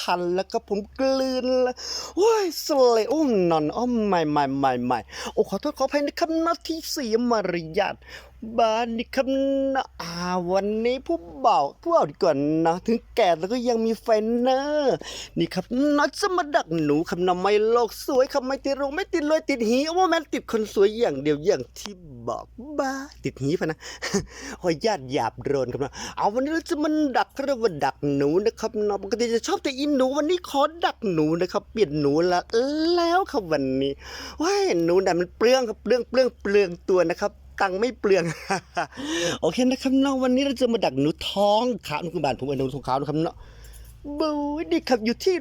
ทันแล้วก็ผมกลืนแล้วโอ้ยสเลยโอ้นอนอ้อมใหม่ใหม่ใหม่ใหม่โอ้ขอโทษขออภัยนะครับนาที่เสียมารยาท บ้านนี่ครับนะอ่าวันนี้ผู้บ่าวผู้บ่าวก่อนะถึงแก่แล้วก็ยังมีแฟนเนอร์นี่ครับนัดจะมาดักหนูครับนะไม่โลกสวยครับไม่ติดรงไม่ติดเลยติดหีว่าแม่ติดคนสวยอย่างเดียวอย่างที่บอกบ้าติดหีพะนะหอยญาติหยาบโรนครับนะเอาวันนี้เราจะมันดักเรียกว่าดักหนูนะครับนะปกติจะชอบแต่อินหนูวันนี้ขอดักหนูนะครับ เปลี่ยนหนูละแล้วครับวันนี้ว้ายหนูน่ะมันเปลืองครับเปลืองเปลืองเปลืองตัวนะครับ ตังค์ไม่เปลือง โอเคนะครับเนาะวันนี้เราจะมาดักหนูท้องขาวหนูคือบ้านผมเป็นหนูทองขาวนะครับเนาะบูนี่ครับอยู่ที่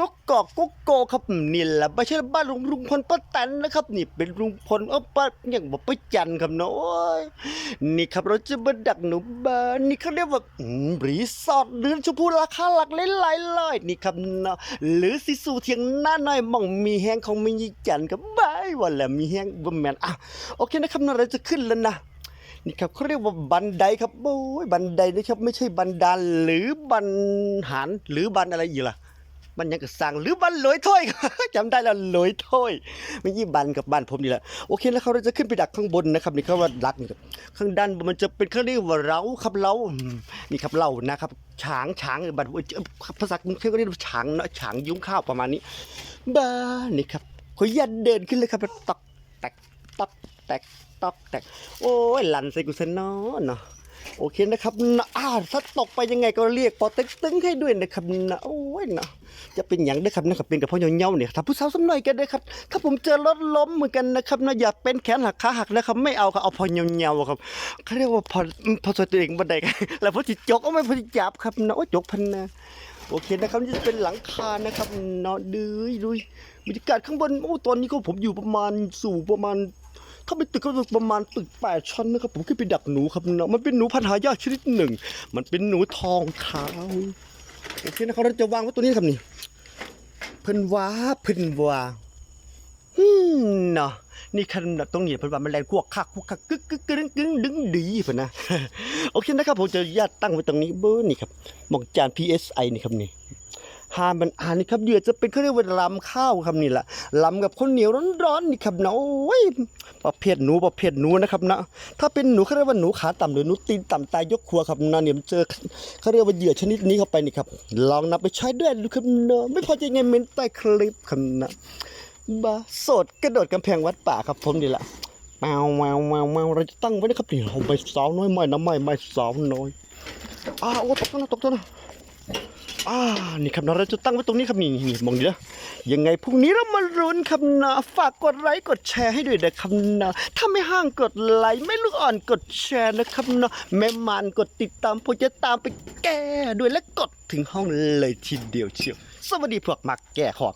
ก็กอกก็โกครับนี่แหละไม่ใช่บ้านลุงลุงพลป้าแตนนะครับ นี่เป็นลุงพลเออป้าอย่างบอกป้าจันครับเนาะโอ้ยนี่ครับเราจะมาดักหนูบ้านนี่เขาเรียกว่ารีสอร์ทเรือนชมพูราคาหลักหลายๆร้อยนี่ครับเนาะหรือสิสูเทียงหน้าหน่อยมองมีแห้งของมีจันครับบา ยวันละมีแห้งบ่แมนอะโอเคนะครับนะเราจะขึ้นแล้วนะนี่ครับเขาเรียกว่าบันไดครับโอ้ยบันไดนะครับไม่ใช่บันดาลหรือบันหารหรือบันอะไรอีกล่ะบันยังกระสังหรือบันลอยถ้วยจำได้แล้วลอยถ้วยไม่ยี่บันกับบ้านผมนี่แหละโอเคแล้วเขาเราจะขึ้นไปดักข้างบนนะครับนี่เขาว่าดักนี่ครับข้างด้านมันจะเป็นเขาเรียกว่าเล้าครับเล้านี่ครับเล้านะครับช้างช้างบันภาษากรุงเทพก็เรียกว่าช้างเนาะช้างยุ้งข้าวประมาณนี้บ้านี่ครับ ขออนุญาตเดินขึ้นเลยครับตอกแตกตอกแตกตอกแตกโอ้ยหลันใส่กุศลเนาะเนาะโอเคนะครับนะอ่าถ้าตกไปยังไงก็เรียกปอเต็กตึงให้ด้วยนะครับนะโอ้ยนะจะเป็นอย่างได้ครับนะครับเป็นกับพ่อเหี่ยวๆเนี่ยถ้าผู้สาวสักหน่อยก็ได้ครับ ถ้าผมเจอรถล้มเหมือนกันนะครับนะอย่าเป็นแขนหักขาหักนะครับไม่เอาครับเอาพอเหี่ยวๆครับเขาเรียกว่าพอพอสวยตัวเองบันไดครับแล้วพอจิตจกก็ไม่พอจิจับครับนะโอ้ยจกพันนะ โอเคนะครับนี่จะเป็นหลังคานะครับเนาะดูดูบรรยากาศข้างบนโอ้ตอนนี้ก็ผมอยู่ประมาณสูงประมาณ ถ้าเป็นตึกก็ประมาณตึกแปดชั้นนะครับ ผมขึ้นไปดักหนูครับเนาะมันเป็นหนูพันธุ์หายากชนิดหนึ่ง มันเป็นหนูทองขาวโอเคนะครับเราจะวางไว้ตัวนี้ครับนี่เพิ่นว่าเพิ่นว่าฮึมเนาะ นี่ขนาดตรงนี้เพิ่นว่ามันแรงกวกคักกวกคักกึกกึกกึงกึงดึงดีเพิ่นนะโอเคนะครับผมจะญาตตั้งไว้ตรงนี้เบอร์นี่ครับหมอกจาน PSI นี่ครับนี่หามันอ่านนี่ครับเหยื่อจะเป็นเขาเรียกว่าลำข้าวครับนี่แหละลำกับข้าวเหนียวร้อนๆนี่ครับเนาะโอ้ยประเภทหนูประเภทหนูนะครับนะถ้าเป็นหนูเขาเรียกว่าหนูขาต่ำหรือหนูตีนต่ำตายยกครัวครับนะเนี่ยเจอเขาเรียกว่าเหยื่อชนิดนี้เข้าไปนี่ครับลองนำไปใช้ด้วยดูครับเนาะไม่พอใจไงเมนใต้คลิปครับนะ บาสดกระโดดกำแพงวัดป่าครับผมนี่แหละแมวแมวแมวแมวเราจะตั้งไว้นะครับนี่เราไม่สาวน้อยไม่นะไม่ไม่สาวน้อยอ้าวตกต้นนะตกต้นนะอ่านี่ครับนะเราจะตั้งไว้ตรงนี้ครับนี่นี่มองดีนะยังไงพรุ่งนี้เรามารุ้นครับนะฝากกดไลค์กดแชร์ให้ด้วยนะครับนะถ้าไม่ห้างกดไลค์ไม่ลูกอ่อนกดแชร์นะครับนะแม่มานกดติดตามผมจะตามไปแก้ด้วยและกดถึงห้องเลยทีเดียวเชียวสวัสดีพวกมักแก่ของ